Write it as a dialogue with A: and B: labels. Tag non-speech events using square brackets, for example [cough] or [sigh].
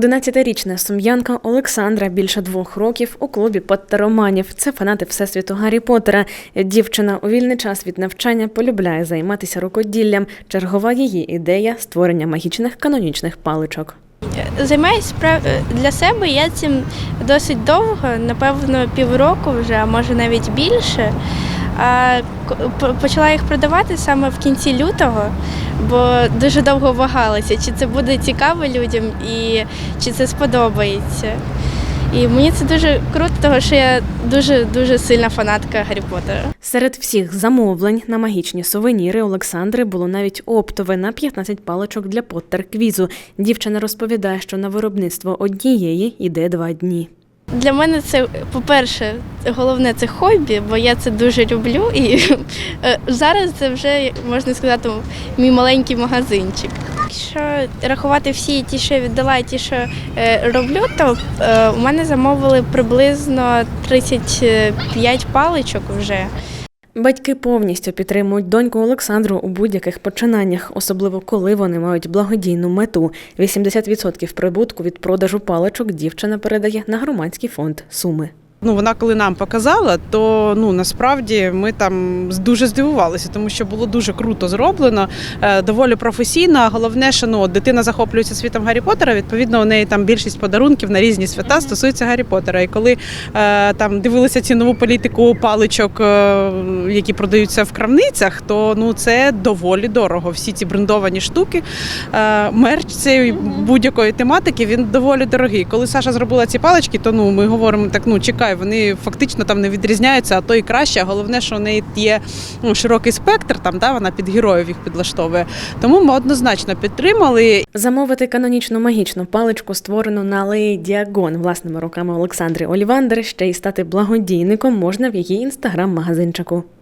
A: 11-річна сум'янка Олександра більше двох років у клубі Поттероманів. Це фанати всесвіту Гаррі Поттера. Дівчина у вільний час від навчання полюбляє займатися рукоділлям. Чергова її ідея створення магічних канонічних паличок.
B: Займаюся для себе я цим досить довго, напевно, півроку вже, а може навіть більше. Почала їх продавати саме в кінці лютого, бо дуже довго вагалася, чи це буде цікаво людям і чи це сподобається. І мені це дуже круто, тому що я дуже дуже сильна фанатка Гаррі Поттера.
A: Серед всіх замовлень на магічні сувеніри Олександри було навіть оптове на 15 паличок для Поттер-квізу. Дівчина розповідає, що на виробництво однієї йде два дні.
B: Для мене це, по-перше, головне це хобі, бо я це дуже люблю. І [laughs] е, зараз це вже можна сказати мій маленький магазинчик. Якщо рахувати всі ті, що віддала, і ті, що е, роблю, то е, у мене замовили приблизно 35 паличок вже.
A: Батьки повністю підтримують доньку Олександру у будь-яких починаннях, особливо коли вони мають благодійну мету. 80% прибутку від продажу паличок дівчина передає на громадський фонд Суми.
C: Ну, вона коли нам показала, то ну насправді ми там дуже здивувалися, тому що було дуже круто зроблено, е, доволі професійно. Головне, що ну, дитина захоплюється світом Гаррі Поттера, Відповідно, у неї там більшість подарунків на різні свята стосуються Гаррі Поттера. І коли е, там дивилися цінову політику паличок, е, які продаються в крамницях, то ну це доволі дорого. Всі ці брендовані штуки. Мерч цієї будь-якої тематики він доволі дорогий. Коли Саша зробила ці палички, то ну ми говоримо так: ну чекай, вони фактично там не відрізняються, а то і краще. А головне, що у неї є ну, широкий спектр, там да, вона під героїв їх підлаштовує. Тому ми однозначно підтримали.
A: Замовити канонічну магічну паличку, створену на алеї Діагон власними руками Олександри Олівандри, ще й стати благодійником можна в її інстаграм-магазинчику.